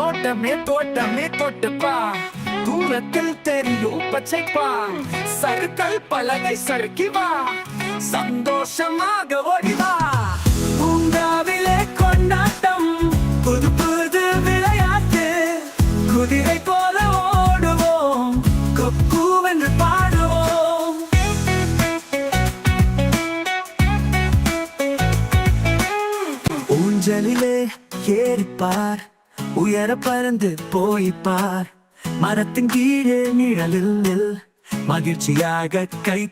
தோட்டமே தோட்டமே தொட்டுப்பா. தூரத்தில் தெரியும் பச்சைப்பா. சருக்கள் பலகை சறுக்கி வா. சந்தோஷமாக ஓடிவா பூங்காவிலே கொண்டாட்டம் புது புது விளையாட்டு. குதிரை போல ஓடுவோம் கொக்கூவென்று பாடுவோம். ஊஞ்சலிலே ஏறிப்பார். உயர பறந்து போய்ப்பார் மரத்தின் கீழே நிழலில் நில். மகிழ்ச்சியாக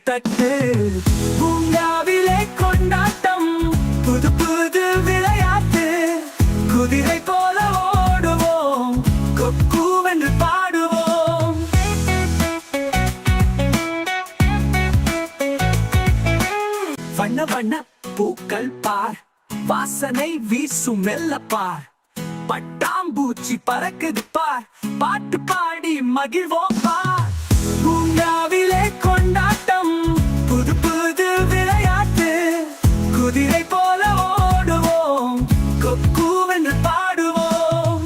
தட்டு. பூங்காவிலே கொண்டாட்டம். புது புது விளையாட்டு. குதிரை போல ஓடுவோம். கொக்கூவென்று பாடுவோம். வண்ண வண்ண பூக்கள் பார். வாசனை வீசும் மெல்ல பார் பாம்பூச்சி பறக்குது பார். பாட்டு பாடி மகிழ்வோம் பார். பூங்காவிலே கொண்டாட்டம் புது புது விளையாட்டு. குதிரை போல ஓடுவோம் கொக்கூவென்று பாடுவோம்.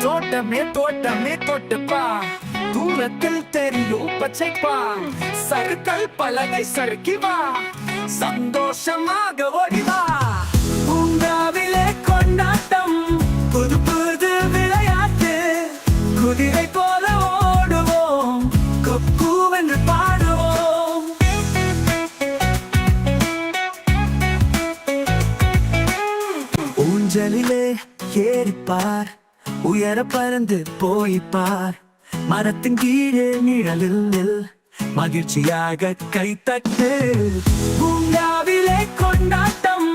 தோட்டமே தோட்டமே தொட்டுப்பா. தூரத்தில் தெரியும் பச்சைப்பா. சருக்கள் பலகை சறுக்கி வா. சந்தோஷமாக ஓடிவா பூங்காவிலே கொண்டாட்டம் புது புது விளையாட்டு குதிரை போல ஓடுவோம் கொக்கூவென்று பாடுவோம் ஊஞ்சலிலே ஏறிப்பார் உயர பறந்து போய்ப்பார் மரத்தின் கீழே நிழலில் நில். மகிழ்ச்சியாக கைத்தட்டு பூங்காவிலே கொண்டாட்டம்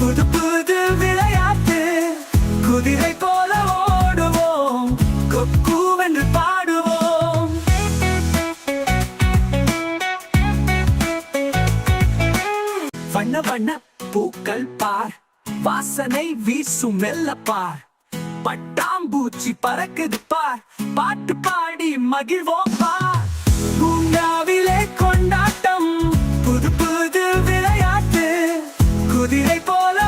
புது புது விளையாட்டு. குதிரை போல ஓடுவோம் கொக்கூவென்று பாடுவோம். வண்ண வண்ண பூக்கள் பார் வாசனை வீசும் மெல்ல பார் பட்டாம்பூச்சி பறக்குது பார் பாட்டு பாடி மகிழ்வோம் பார். பூங்காவிலே கொண்டாட்டம் புது புது விளையாட்டு குதிரை போல